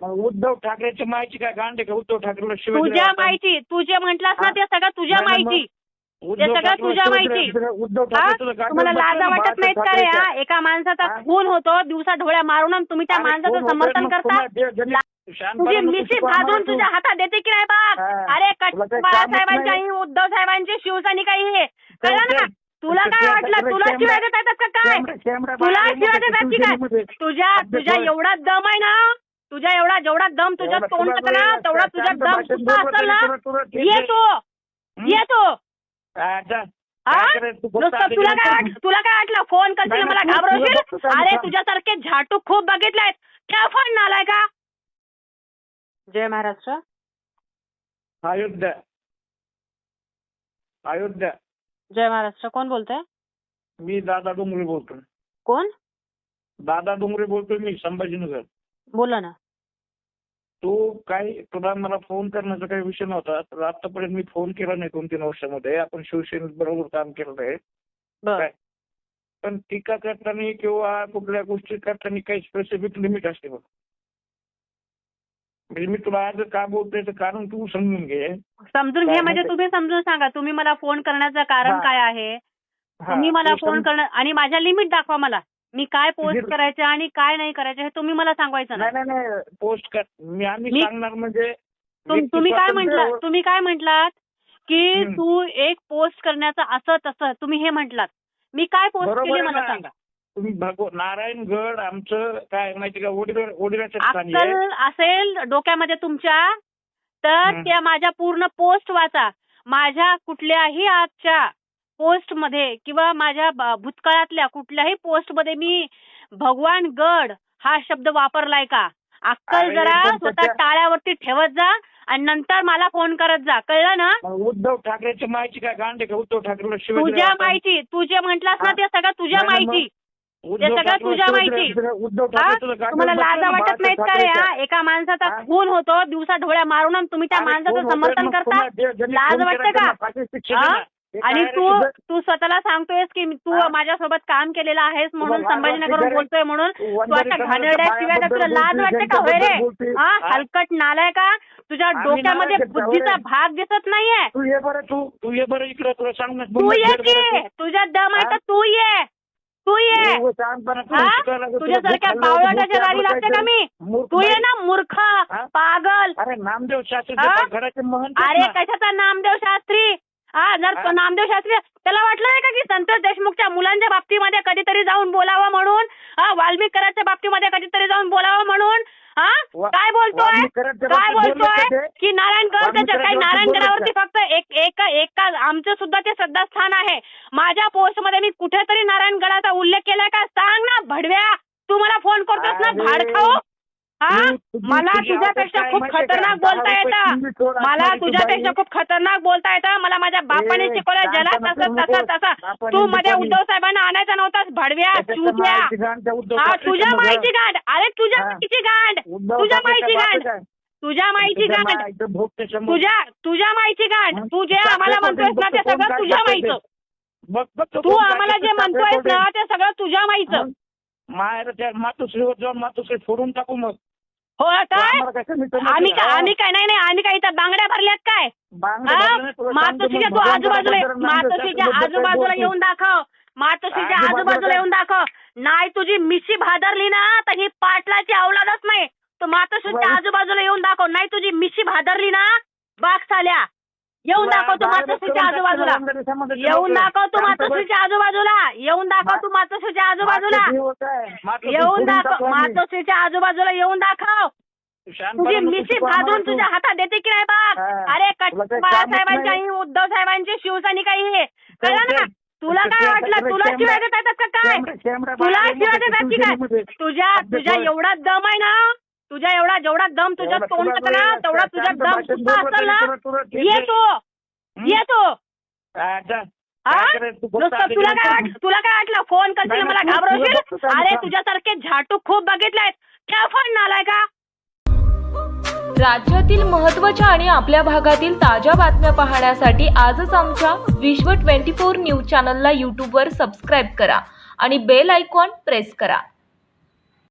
मग उद्धव ठाकरेच्या माहिती काय गांडे का उद्धव ठाकरेला शिवाजी तुझ्या माहिती तू जे म्हंटलास ना हा? ते सगळं तुझ्या नाही, नाही, माहिती उद्धव सगळं तुझ्या माहिती. उद्धव हा? ठाकरे तुला तुम्हाला लाजा वाटत बाळासाहेब नाहीत का रे हा. एका माणसाचा हा? खून होतो दिवसा ढोळ्या मारून आणि तुम्ही त्या अरे माणसाचं? समर्थन मग करता पुन्हा जे- ज्यांनी ला- शहाणपणानं तुझी तू मिशी शिकवा भाजून तू. तुझ्या हातात देते की नाही हा. अरे कट तुला काही बाळासाहेबांच्या कामच ही उद्धव साहेबांची शिवसैनिक आहे कळलं ना तुला काय वाटलं तुला शिवाय देत येतात का काय कॅमेरा- कॅमेरा तुला शिवाय देतात की शिवसेनेमध्ये. काय तुझ्या तुझ्या. एवढा दम आहे ना तुझ्या एवढा जेवढा दम तुझ्या एवढा तोंड ना तेवढा तुझा दम असेल ना तुला- तुला ये आहे. तो ये तो. अच्छा. हा? काय नुसतं तुला काय वाट तुला काय वाटलं? फ़ोन करशील मला तुझं घाबरवशील? अरे. तुझ्यासारखे झाटू खूप बघितलेत त्या फ़ोन नालाय का? जय महाराष्ट्र. अयोध्या अयोध्या जय महाराष्ट्र. कोण बोलतोय? मी दादा डोंगरे बोलतोय. कोण? दादा डोंगरे बोलतोय मी संभाजीनगर. बोला ना. तू काय तुला मला फोन करण्याचा काही विषय नव्हता तर आतापर्यंत मी फोन केला नाही दोन तीन वर्षामध्ये. आपण शिवसेनेत बरोबर काम केलं आहे. काय? पण टीका करताना किंवा कुठल्या गोष्टी करताना काही स्पेसिफिक लिमिट असते बघ. म्हणजे मी तुला आज का बोलतोय त्याचं कारण तू समजून घे. समजून घे म्हणजे तुम्ही समजून सांगा तुम्ही मला फोन करण्याचं कारण. काय आहे? तुम्ही मला फोन करणं आणि माझ्या लिमिट दाखवा मला. मी काय पोस्ट लिमिट- करायचं आणि काय नाही करायचं हे तुम्ही मला सांगवायचं नाही नाही नाही नाही पोस्ट कर मी आम्ही मी- सांगणार म्हणजे तुम- व्यक्ती तुम्ही काय स्वातंत्र्य- म्हंटल तुम्ही काय म्हंटलात की हम्म. तू एक पोस्ट करण्याचं असं तसं तुम्ही हे म्हंटलात मी काय पोस्ट बरोबर केली आहे मला ना. सांगा तुम्ही भगव नारायणगड आमचं काय माहिती का ओडिरा ओडिराच्या ठिकाणी आहे अक्कल असेल डोक्यामध्ये तुमच्या तर हम्म. त्या माझ्या पूर्ण पोस्ट वाचा माझ्या कुठल्याही आजच्या पोस्टमध्ये किंवा माझ्या भूतकाळातल्या कुठल्याही पोस्टमध्ये मी भगवान गड हा शब्द वापरलाय का? अक्कल जरा स्वतः टाळ्यावरती ठेवत जा आणि नंतर मला फोन करत जा. कळलं ना? उद्धव ठाकरेच्या माहिती काय? गांडे का उद्धव शिवाजी तुझ्या माहिती. तू जे म्हंटलास ना? ते सगळं तुझ्या माहिती. उद्धव सगळं तुझ्या माहिती. ठाकरे तुम्हाला लाजा वाटत नाहीत का रे. एका माणसाचा? खून होतो दिवसा ढोळ्या मारून आणि तुम्ही त्या माणसाचं? समर्थन करता? लाज वाटते का? आणि तू? तू स्वतःला सांगतोयस की तू? माझ्यासोबत काम केलेलं आहेस म्हणून तुला लाज संभाजीनगरहून वाटते का रे? बोलतोय म्हणून तू तू वंजारी अशा समाजाच्या घाणेरड्या शिव्या. तुला लाज वाटते का होय रे. हा? हलकट नालाय का तुझ्या डोक्यामध्ये बुद्धीचा. भाग दिसत नाहीये तू ये बरं तू तू ये बरं इकडे तुला सांग तू ये की. तुझ्या दम आहे? तर तू ये तू ये तुझ्यासारख्या भूक दारी लागते का मी तू ये. ना मूर्ख? पागल अरे नामदेव? शास्त्री अरे. कशाचा नामदेव शास्त्री हा जर? नामदेव शास्त्री त्याला वाटलं नाही का की संतोष देशमुखच्या मुलांच्या बाबतीमध्ये कधीतरी जाऊन बोलावं म्हणून? हा वाल्मिकराच्या बाबतीमध्ये कधीतरी जाऊन बोलावं म्हणून? हा? काय बोलतोय? काय बोलतोय? का त्याच्या काही नारायणगडावरती फक्त एक एका एका आमचं सुद्धा ते श्रद्धास्थान आहे. माझ्या पोस्टमध्ये मी कुठेतरी नारायणगडाचा उल्लेख केलाय का? सांग ना भडव्या! तू मला फोन करतोस ना भाड खाऊ? मला तुझी तुझ्यापेक्षा खूप खतरनाक? बोलता येतं मला तुझ्यापेक्षा. खूप खतरनाक बोलता येतं मला माझ्या बापाने शिकवलं नका तसं. तसं तसं तू मध्ये. उद्धव साहेबांना आणायचा नव्हतास भडव्या चुत्या हा तुझ्या मुलं. माहिती गांड अरे तुझ्या हा. माहिती गांड तुझ्या माहिती गांड? तुझ्या माहिती गांड. तुझ्या तुझ्या माहिती गांड तू जे आम्हाला? म्हणतोयस ना ते सगळं तुझ्या? माहिती तो आम्हाला जे म्हणतोयस? ना ते सगळं तुझ्या माहिती माहेर त्या मातोश्रीवर जाऊन मातोश्री फोडून टाकू मग हो काय? आम्हाला काय कमी कमी आम्ही? काय आम्ही काय नाही नाही आम्ही काय इथं बांगड्या भरल्यात काय? बांगडे? भरले नाही, तुला सांगतो मातोश्रीच्या तू आजूबाजूला नामदेव मातोश्रीच्या आजूबाजूला बोलतो? येऊन दाखव. मातोश्रीच्या आजूबाजूला आजूबाजूला काय? येऊन दाखव. नाही तुझी मिशी भादरली ना तर ही पाटलाची अवलादच नाही. तू मातोश्रीच्या आजूबाजूला येऊन दाखव. नाही तुझी मिशी भादरली ना बाग साल्या. येऊन दाखव तू मातोश्रीच्या आजूबाजूला येऊन. दाखव तू. मातोश्रीच्या आजूबाजूला येऊन दाखव तू मातोश्रीच्या आजूबाजूला येऊन दाखव. मातोश्रीच्या आजूबाजूला येऊन दाखव तुझी मिशी भाजून. तुझ्या हातात देते की नाही हा. अरे बाळासाहेबांच्या उद्धव साहेबांची शिवसैनिक आहे कळलं ना तुला काय वाटलं तुला शिवाय देत येतात का काय तुला शिवाय देतात की काय. तुझ्या तुझ्या. एवढा दम आहे ना तुझ्या एवढा जेवढा दम तुझ्या एवढा तोंड तुला ना तेवढा तुझा शांत दम बोललं असेल ना तुला- तुला ठीक ये आहे. तो? ये तो अच्छा. काय करायचं? तू फक्त नुसतं आधी तुला काय वाट तुला काय वाटलं फोन करशील मला घाबरवशील अरे. तुझ्यासारखे झाटू खूप बघितलेत त्या फोन नालाय का राज्यातील महत्त्वाच्या आणि आपल्या भागातील ताज्या बातम्या पाहण्यासाठी आजच आमच्या विश्व 24 न्यूज चॅनलला यूट्यूबवर सबस्क्राईब करा आणि बेल आयकॉन प्रेस करा